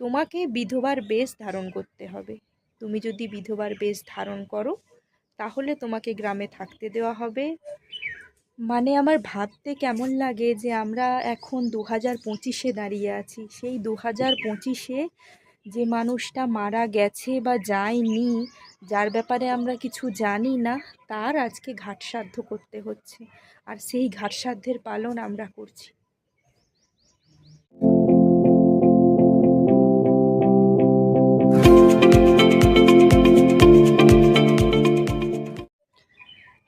তোমাকে বিধবার বেশ ধারণ করতে হবে। তুমি যদি বিধবার বেশ ধারণ করো, তাহলে তোমাকে গ্রামে থাকতে দেওয়া হবে। মানে আমার ভাবতে কেমন লাগে যে আমরা এখন দু হাজার পঁচিশে দাঁড়িয়ে আছি। সেই দু হাজার পঁচিশে যে মানুষটা মারা গেছে বা যায়নি, যার ব্যাপারে আমরা কিছু জানি না, তার আজকে ঘাটসাধ্য করতে হচ্ছে। আর সেই ঘাটসাধ্যের পালন আমরা করছি।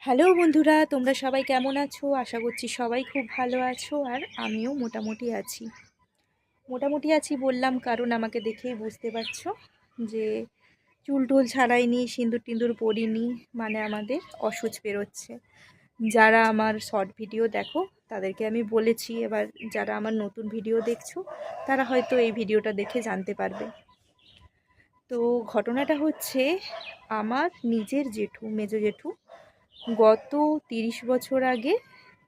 হ্যালো বন্ধুরা, তোমরা সবাই কেমন আছো? আশা করছি সবাই খুব ভালো আছো আর আমিও মোটামুটি আছি। মোটামুটি আছি বললাম, কারণ আমাকে দেখেই বুঝতে পারছ যে চুল টুল ছাড়াইনি, সিঁদুর টিন্দুর পরিনি মানে আমাদের অসুচ বেরোচ্ছে। যারা আমার শর্ট ভিডিও দেখো, তাদেরকে আমি বলেছি, এবার যারা আমার নতুন ভিডিও দেখছ, তারা হয়তো এই ভিডিওটা দেখে জানতে পারবে। তো ঘটনাটা হচ্ছে, আমার নিজের জেঠু, মেজো জেঠু গত তিরিশ বছর আগে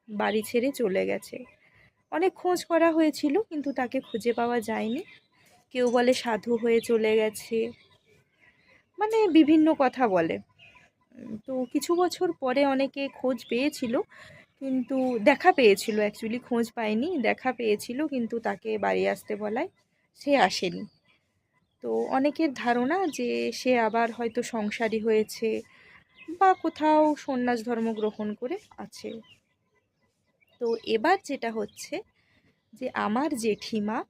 বাড়ি ছেড়ে চলে গেছে। অনেক খোঁজ করা হয়েছিল, কিন্তু তাকে খুঁজে পাওয়া যায়নি। কেউ বলে সাধু হয়ে চলে গেছে। মানে বিভিন্ন কথা বলে। তো কিছু বছর পরে অনেকে খোঁজ পেয়েছিল, কিন্তু দেখা পেয়েছিল। অ্যাকচুয়ালি খোঁজ পায়নি, দেখা পেয়েছিল, কিন্তু তাকে বাড়ি আসতে বলায়। সে আসেনি। তো অনেকের ধারণা যে সে আবার হয়তো সংসারী হয়েছে বা কোথাও সন্ন্যাস ধর্ম গ্রহণ করে আছে। তো এবার যেটা হচ্ছে যে আমার জেঠিমা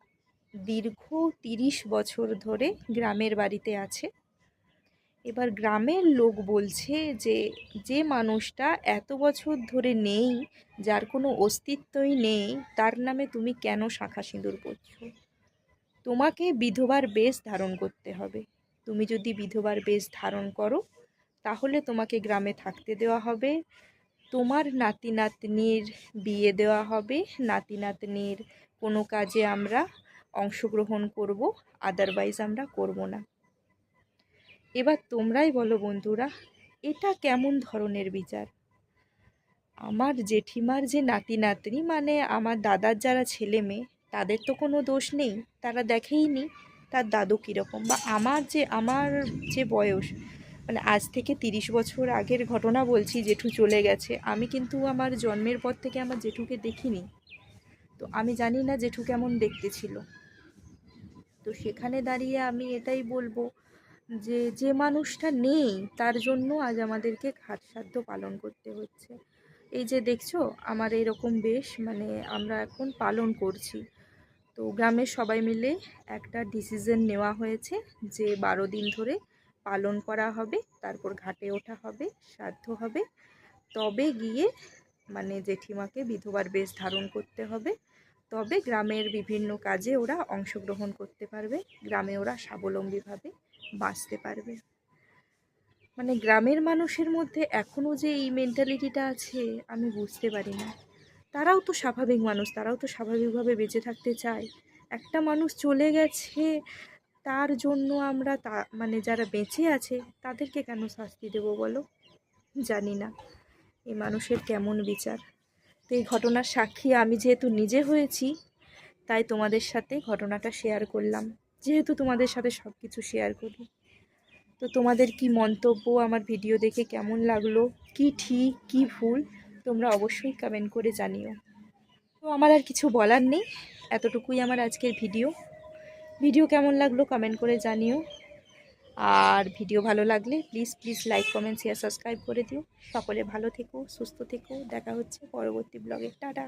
দীর্ঘ তিরিশ বছর ধরে গ্রামের বাড়িতে আছে। এবার গ্রামের লোক বলছে যে যে মানুষটা এত বছর ধরে নেই, যার কোনো অস্তিত্বই নেই, তার নামে তুমি কেন শাঁখা সিঁদুর পরছো? তোমাকে বিধবার বেশ ধারণ করতে হবে। তুমি যদি বিধবার বেশ ধারণ করো তাহলে তোমাকে গ্রামে থাকতে দেওয়া হবে। তোমার নাতি নাতনির বিয়ে দেওয়া হবে। নাতি নাতনির কোনো কাজে আমরা অংশগ্রহণ করব আদারওয়াইজ আমরা করব না। এবার তোমরাই বলো বন্ধুরা, এটা কেমন ধরনের বিচার? আমার জেঠিমার যে নাতি নাতনি মানে আমার দাদার যারা ছেলে মেয়ে, তাদের তো কোনো দোষ নেই, তারা দেখেই নি তার দাদু কীরকম। বা আমার যে আমার যে বয়স মানে আজ থেকে তিরিশ বছর আগের ঘটনা বলছি, জেঠু চলে গেছে। আমি কিন্তু আমার জন্মের পর থেকে আমার জেঠুকে দেখিনি। তো আমি জানি না জেঠু কেমন দেখতে ছিল। তো সেখানে দাঁড়িয়ে আমি এটাই বলব যে যে মানুষটা নেই, তার জন্য আজ আমাদেরকে খাটসাধ্য পালন করতে হচ্ছে। এই যে দেখছ, আমার এরকম বেশ মানে আমরা এখন পালন করছি। তো গ্রামের সবাই মিলে একটা ডিসিশন নেওয়া হয়েছে যে, বারো দিন ধরে পালন করা হবে, তারপর ঘাটে ওঠা হবে শ্রাদ্ধ হবে। তবে গিয়ে মানে জেঠিমাকে বিধবার বেশ ধারণ করতে হবে। তবে গ্রামের বিভিন্ন কাজে ওরা অংশগ্রহণ করতে পারবে, গ্রামে ওরা স্বাবলম্বীভাবে বাঁচতে পারবে। মানে গ্রামের মানুষের মধ্যে এখনও যে এই মেন্টালিটিটা আছে, আমি বুঝতে পারি না। তারাও তো স্বাভাবিক মানুষ, তারাও তো স্বাভাবিকভাবে বেঁচে থাকতে চায়। একটা মানুষ চলে গেছে তার জন্য আমরা তা মানে যারা বেঁচে আছে, তাদেরকে কেন শাস্তি দেবো বলো? জানি না। এই মানুষের কেমন বিচার? তো এই ঘটনার সাক্ষী আমি যেহেতু নিজে হয়েছি, তাই তোমাদের সাথে ঘটনাটা শেয়ার করলাম। যেহেতু তোমাদের সাথে সব কিছু শেয়ার করি। তো তোমাদের কি মন্তব্য, আমার ভিডিও দেখে কেমন লাগল? কি ঠিক, কি ভুল? তোমরা অবশ্যই কমেন্ট করে জানিও। তো আমার আর কিছু বলার নেই। এতটুকুই আমার আজকের ভিডিও ভিডিও কেমন লাগল কমেন্ট করে জানিও। আর ভিডিও ভালো লাগলে please please like comment share subscribe করে দিও। সকলে ভালো থেকো, সুস্থ থেকো। দেখা হচ্ছে পরবর্তী ব্লগে টাটা।